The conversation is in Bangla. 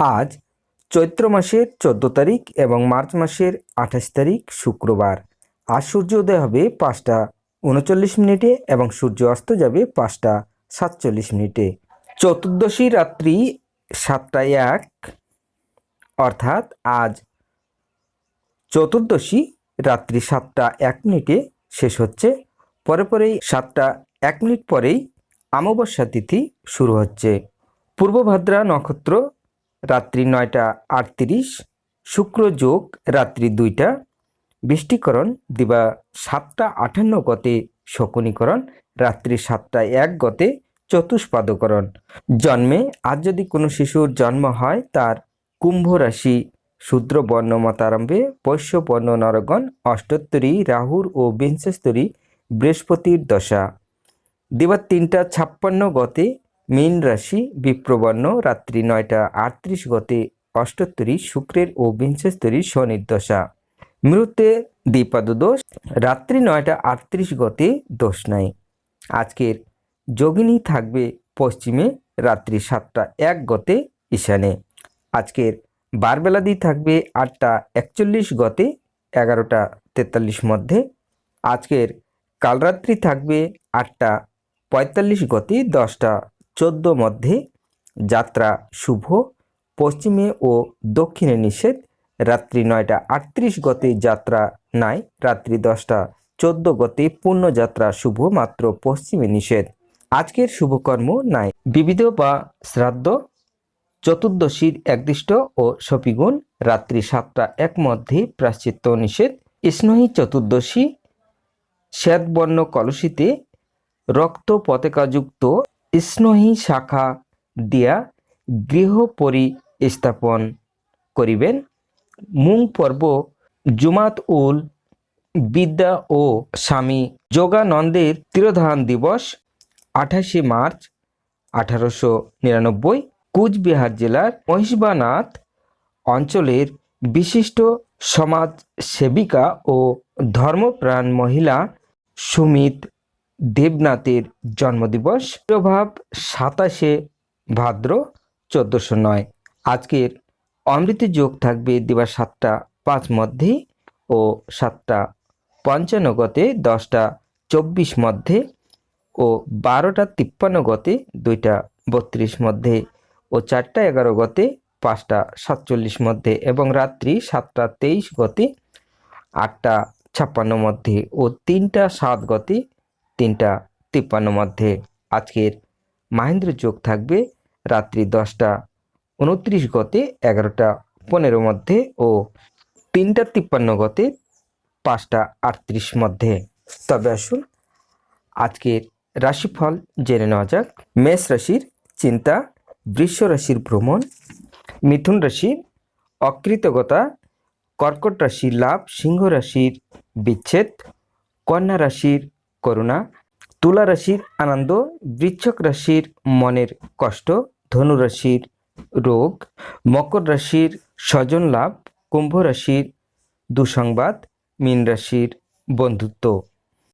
আজ চৈত্র মাসের চোদ্দ তারিখ এবং মার্চ মাসের আঠাশ তারিখ শুক্রবার। আজ সূর্যোদয় হবে পাঁচটা উনচল্লিশ মিনিটে এবং সূর্য অস্ত যাবে পাঁচটা সাতচল্লিশ মিনিটে। চতুর্দশী রাত্রি সাতটায় এক। অর্থাৎ আজ চতুর্দশী রাত্রি সাতটা এক মিনিটে শেষ হচ্ছে। পরে পরেই সাতটা এক মিনিট পরেই অমাবস্যা তিথি শুরু হচ্ছে। পূর্বভাদ্রা নক্ষত্র রাত্রি নয়টা আটত্রিশ, শুক্র যোগ রাত্রি দুইটা, বৃষ্টিকরণ দিবা সাতটা আটান্ন গতে শকুনিকরণ, রাত্রি সাতটা এক গতে চতুষ্পাদকরণ। জন্মে আজ যদি কোনো শিশুর জন্ম হয়, তার কুম্ভ রাশি শূদ্র বর্ণ মতারম্ভে বৈশ্য বর্ণ নরগণ, অষ্টোত্তরী রাহুর ও বিংশস্তরী বৃহস্পতির দশা। দিবা তিনটা ছাপ্পান্ন গতে মীন রাশি বিপ্রবর্ণ, রাত্রি নয়টা আটত্রিশ গতে অষ্টোত্তরী শুক্রের ও বিংশস্তরী শনির দশা। মৃতে দ্বিপাদ দোষ রাত্রি নয়টা আটত্রিশ গতে দোষ নাই। আজকের যোগিনী থাকবে পশ্চিমে, রাত্রি সাতটা এক গতে ঈশানে। আজকের বারবেলাদি থাকবে আটটা একচল্লিশ গতে এগারোটা তেতাল্লিশ মধ্যে। আজকের কালরাত্রি থাকবে আটটা পঁয়তাল্লিশ গতি দশটা চোদ্দ মধ্যে যাত্রা শুভ, পশ্চিমে ও দক্ষিণে নিষেধ, রাত্রি নয়টা আটত্রিশ গতে যাত্রা নাই, রাত্রি দশটা চোদ্দ গতে পূর্ণযাত্রা শুভ, মাত্র পশ্চিমে নিষেধ। আজকের শুভকর্ম নাই। বিবিধ বা শ্রাদ্ধ চতুর্দশীর একদিষ্ট ও সপিগুণ, রাত্রি সাতটা এক মধ্যে প্রাশ্চিত্য নিষেধ। স্নহী চতুর্দশী, শ্বেতবর্ণ কলসিতে রক্ত পতাকাযুক্ত স্নহী শাখা দিয়া গৃহ পরিস্থাপন করিবেন। মুং পর্ব, জুমাত উল, বিদ্যা ও স্বামী যোগানন্দের তিরোধান দিবস, আঠাশে মার্চ, আঠারোশো নিরানব্বই, কুচবিহার জেলার মহিষবানাথ অঞ্চলের বিশিষ্ট সমাজ সেবিকা ও ধর্মপ্রাণ মহিলা সুমিত দেবনাথের জন্মদিবস। প্রভাব সাতাশে ভাদ্র চোদ্দোশো নয়। আজকের অমৃত যোগ থাকবে দিবা সাতটা পাঁচ মধ্যে ও সাতটা পঞ্চান্ন গতে, দশটা চব্বিশ মধ্যে ও বারোটা তিপ্পান্ন গতে, দুইটা বত্রিশ মধ্যে ও চারটা এগারো গতে, পাঁচটা সাতচল্লিশ মধ্যে এবং রাত্রি সাতটা তেইশ গতে, আটটা ছাপ্পান্ন মধ্যে ও তিনটা সাত গতে তিনটা তিপ্পান্ন মধ্যে। আজকের মাহেন্দ্র যোগ থাকবে রাত্রি দশটা, উনত্রিশ গতে এগারোটা, পনেরো মধ্যে ও তিনটা তিপ্পান্ন গতে পাঁচটা আটত্রিশ মধ্যে। তবে আসুন, আজকের রাশিফল জেনে নেওয়া যাক। মেষ রাশির চিন্তা, বৃষ রাশির ভ্রমণ, মিথুন রাশির অকৃতজ্ঞতা, কর্কট রাশির লাভ, সিংহ রাশির বিচ্ছেদ, কন্যা রাশির করুণা। তুলা রাশির আনন্দ, বৃচ্ছক রাশির মনের কষ্ট, ধনু রাশির রোগ, মকর রাশির স্বজন লাভ, কুম্ভ রাশির দুঃসংবাদ, মীন রাশির বন্ধুত্ব।